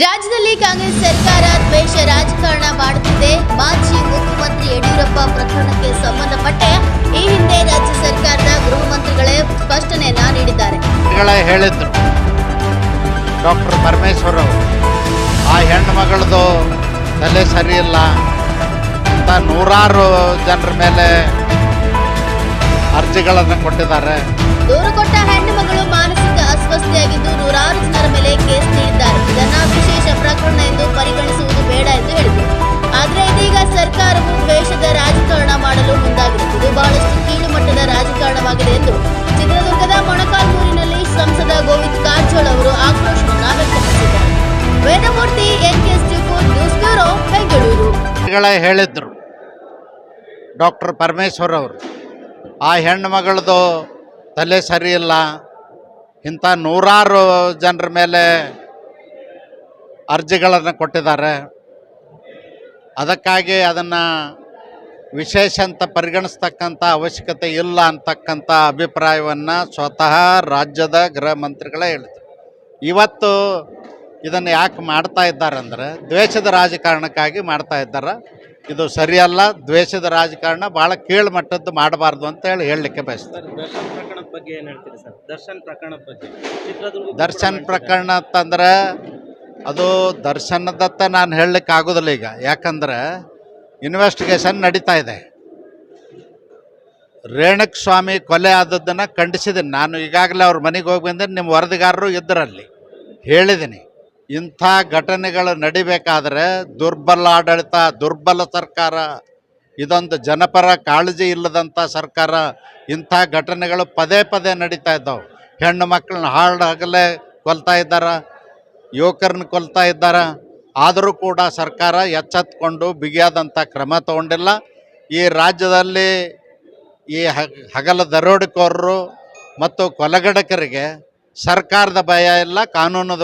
ರಾಜ್ಯದಲ್ಲಿ ಕಾಂಗ್ರೆಸ್ ಸರ್ಕಾರ ದ್ವೇಷ ರಾಜಕಾರಣ ಮಾಡುತ್ತಿದೆ. ಮಾಜಿ ಮುಖ್ಯಮಂತ್ರಿ ಯಡಿಯೂರಪ್ಪ ಪ್ರಕರಣಕ್ಕೆ ಸಂಬಂಧಪಟ್ಟ ಈ ಹಿಂದೆ ರಾಜ್ಯ ಸರ್ಕಾರದ ಗೃಹ ಮಂತ್ರಿಗಳೇ ಸ್ಪಷ್ಟನೆಯನ್ನ ನೀಡಿದ್ದಾರೆ. ಹೇಳಿದ್ರು. ಡಾಕ್ಟರ್ ಪರಮೇಶ್ವರ್ ಅವರು ಆ ಹೆಣ್ಣು ಮಗಳದು ತಲೆ ಸರಿ ಇಲ್ಲ. ಅಂತ ನೂರಾರು ಜನರ ಮೇಲೆ ಅರ್ಜಿಗಳನ್ನು ಕೊಟ್ಟಿದ್ದಾರೆ. ದೂರು ಕೊಟ್ಟ ಕಾರಜೋಳ ಅವರು ಆಕ್ರೋಶವನ್ನ ವ್ಯಕ್ತಪಡಿಸಿದ್ದಾರೆ. Vedamurthy news bureau, Bengaluru. ಹೇಳಿದ್ರು, ಡಾಕ್ಟರ್ ಪರಮೇಶ್ವರ್ ಅವರು, ಆ ಹೆಣ್ಣು ಮಗಳದು ತಲೆ ಸರಿಯಿಲ್ಲ, ಇಂಥ ನೂರಾರು ಜನರ ಮೇಲೆ ಅರ್ಜಿಗಳನ್ನು ಕೊಟ್ಟಿದ್ದಾರೆ. ಅದಕ್ಕಾಗಿ ಅದನ್ನು ವಿಶೇಷ ಅಂತ ಪರಿಗಣಿಸ್ತಕ್ಕಂಥ ಅವಶ್ಯಕತೆ ಇಲ್ಲ ಅಂತಕ್ಕಂಥ ಅಭಿಪ್ರಾಯವನ್ನು ಸ್ವತಃ ರಾಜ್ಯದ ಗೃಹ ಮಂತ್ರಿಗಳೇ ಹೇಳ್ತಾರೆ. ಇವತ್ತು ಇದನ್ನು ಯಾಕೆ ಮಾಡ್ತಾ ಇದ್ದಾರೆ ಅಂದರೆ ದ್ವೇಷದ ರಾಜಕಾರಣಕ್ಕಾಗಿ ಮಾಡ್ತಾ ಇದ್ದಾರೆ. ಇದು ಸರಿಯಲ್ಲ ದ್ವೇಷದ ರಾಜಕಾರಣ ಭಾಳ ಕೀಳು ಮಟ್ಟದ್ದು ಮಾಡಬಾರ್ದು ಅಂತ ಹೇಳಿ ಹೇಳಲಿಕ್ಕೆ ಬಯಸ್ತಾರೆ. ಸರ್ ದರ್ಶನ್ ಪ್ರಕರಣದ ಬಗ್ಗೆ ಏನ್ ಹೇಳ್ತೀರಿ ಸರ್? ದರ್ಶನ್ ಪ್ರಕರಣದ ಬಗ್ಗೆ. ಚಿತ್ರದುರ್ಗ ದರ್ಶನ್ ಪ್ರಕರಣ ಅಂತಂದ್ರೆ ಅದು ದರ್ಶನದತ್ತ ನಾನು ಹೇಳಲಿಕ್ಕೆ ಆಗೋದಿಲ್ಲ ಈಗ. ಯಾಕಂದ್ರೆ ಇನ್ವೆಸ್ಟಿಗೇಷನ್ ನಡೀತಾ ಇದೆ. ರೇಣುಕ್ ಸ್ವಾಮಿ ಕೊಲೆ ಆದದ್ದನ್ನು ಖಂಡಿಸಿದ್ದೀನಿ ನಾನು ಈಗಾಗಲೇ ಅವ್ರ ಮನೆಗೆ ಹೋಗಿ ಬಂದ್ರೆ ನಿಮ್ಮ ವರದಿಗಾರರು ಇದ್ದರಲ್ಲಿ ಹೇಳಿದ್ದೀನಿ ಇಂಥ ಘಟನೆಗಳು ನಡಿಬೇಕಾದ್ರೆ ದುರ್ಬಲ ಆಡಳಿತ, ದುರ್ಬಲ ಸರ್ಕಾರ, ಇದೊಂದು ಜನಪರ ಕಾಳಜಿ ಇಲ್ಲದಂಥ ಸರ್ಕಾರ, ಇಂಥ ಘಟನೆಗಳು ಪದೇ ಪದೇ ನಡೀತಾ ಇದ್ದಾವೆ. ಹೆಣ್ಣು ಮಕ್ಕಳನ್ನ ಹಾಳಾಗಲೇ ಕೊಲ್ತಾ ಇದ್ದಾರೆ? ಯುವಕರನ್ನ ಕೊಲ್ತಾ ಇದ್ದಾರೆ? ಆದರೂ ಕೂಡ ಸರ್ಕಾರ ಎಚ್ಚೆತ್ಕೊಂಡು ಬಿಗಿಯಾದಂಥ ಕ್ರಮ ತಗೊಂಡಿಲ್ಲ. ಈ ರಾಜ್ಯದಲ್ಲಿ ಈ ಹಗ್- ಹಗಲ ದರೋಡೆಕೋರರು ಮತ್ತು ಕೊಲಗಡಕರಿಗೆ ಸರ್ಕಾರದ ಭಯ ಇಲ್ಲ ಕಾನೂನದ